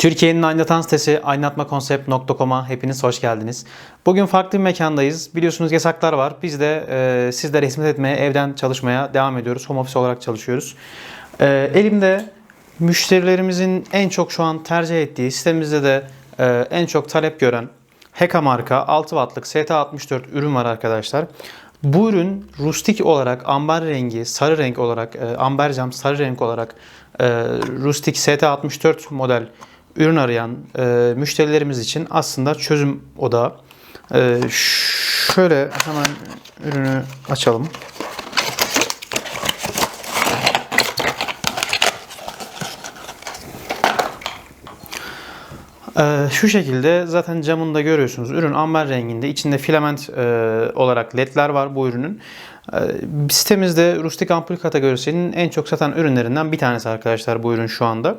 Türkiye'nin aydınlatan sitesi aydınlatmakonsept.com'a hepiniz hoş geldiniz. Bugün farklı bir mekandayız. Biliyorsunuz yasaklar var. Biz de e, sizlere hizmet etmeye, evden çalışmaya devam ediyoruz. Home office olarak çalışıyoruz. E, elimde müşterilerimizin en çok şu an tercih ettiği, sitemizde de e, en çok talep gören Heka marka 6 wattlık ST64 ürün var arkadaşlar. Bu ürün rustik olarak amber rengi, sarı renk olarak, e, amber cam sarı renk olarak e, rustik ST64 model ürün arayan e, müşterilerimiz için aslında çözüm odağı. E, şöyle hemen ürünü açalım. Ee, şu şekilde zaten camında görüyorsunuz. Ürün amber renginde. İçinde filament e, olarak ledler var bu ürünün. Ee, sitemizde rustik ampul kategorisinin en çok satan ürünlerinden bir tanesi arkadaşlar bu ürün şu anda.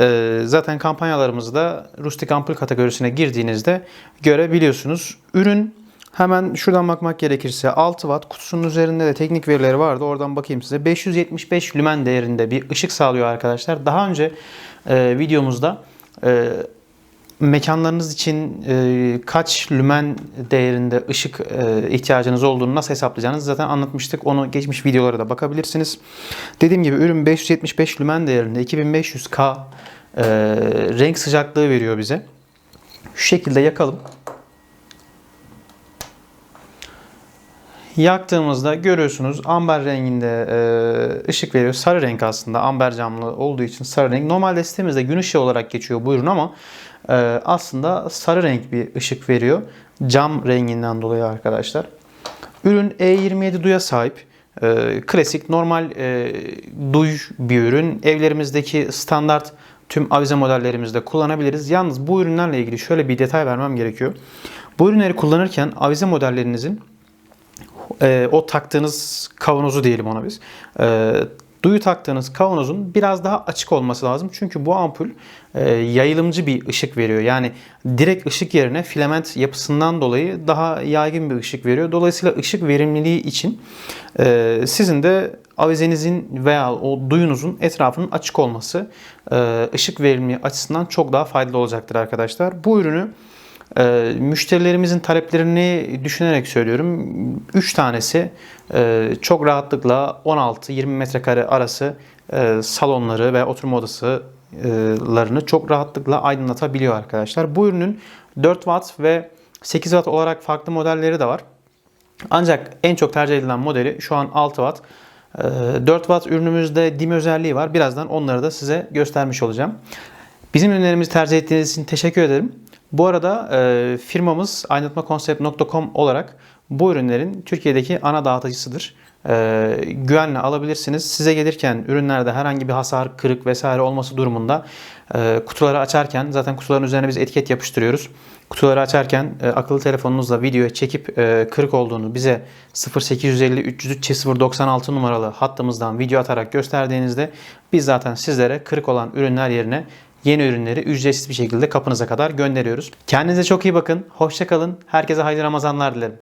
Ee, zaten kampanyalarımızda rustik ampul kategorisine girdiğinizde görebiliyorsunuz. Ürün Hemen şuradan bakmak gerekirse 6 watt kutusunun üzerinde de teknik verileri vardı. Oradan bakayım size. 575 lümen değerinde bir ışık sağlıyor arkadaşlar. Daha önce e, videomuzda e, mekanlarınız için e, kaç lümen değerinde ışık e, ihtiyacınız olduğunu nasıl hesaplayacağınızı zaten anlatmıştık. Onu geçmiş videolara da bakabilirsiniz. Dediğim gibi ürün 575 lümen değerinde 2500K e, renk sıcaklığı veriyor bize. Şu şekilde yakalım. Yaktığımızda görüyorsunuz amber renginde e, ışık veriyor. Sarı renk aslında amber camlı olduğu için sarı renk. Normalde sitemizde gün ışığı olarak geçiyor bu ürün ama aslında sarı renk bir ışık veriyor. Cam renginden dolayı arkadaşlar. Ürün E27 duya sahip. E, klasik normal e, duy bir ürün. Evlerimizdeki standart tüm avize modellerimizde kullanabiliriz. Yalnız bu ürünlerle ilgili şöyle bir detay vermem gerekiyor. Bu ürünleri kullanırken avize modellerinizin e, o taktığınız kavanozu diyelim ona biz. E, duyu taktığınız kavanozun biraz daha açık olması lazım. Çünkü bu ampul e, yayılımcı bir ışık veriyor. Yani direkt ışık yerine filament yapısından dolayı daha yaygın bir ışık veriyor. Dolayısıyla ışık verimliliği için e, sizin de avizenizin veya o duyunuzun etrafının açık olması e, ışık verimliliği açısından çok daha faydalı olacaktır arkadaşlar. Bu ürünü e, müşterilerimizin taleplerini düşünerek söylüyorum. 3 tanesi e, çok rahatlıkla 16-20 metrekare arası e, salonları ve oturma odasılarını çok rahatlıkla aydınlatabiliyor arkadaşlar. Bu ürünün 4 watt ve 8 watt olarak farklı modelleri de var. Ancak en çok tercih edilen modeli şu an 6 watt. 4 watt ürünümüzde dim özelliği var. Birazdan onları da size göstermiş olacağım. Bizim ürünlerimizi tercih ettiğiniz için teşekkür ederim. Bu arada e, firmamız aydınlatmakonsept.com olarak bu ürünlerin Türkiye'deki ana dağıtıcısıdır. E, güvenle alabilirsiniz. Size gelirken ürünlerde herhangi bir hasar, kırık vesaire olması durumunda e, kutuları açarken zaten kutuların üzerine biz etiket yapıştırıyoruz. Kutuları açarken e, akıllı telefonunuzla videoya çekip e, kırık olduğunu bize 0850 303 096 numaralı hattımızdan video atarak gösterdiğinizde biz zaten sizlere kırık olan ürünler yerine yeni ürünleri ücretsiz bir şekilde kapınıza kadar gönderiyoruz. Kendinize çok iyi bakın. Hoşçakalın. Herkese hayırlı Ramazanlar dilerim.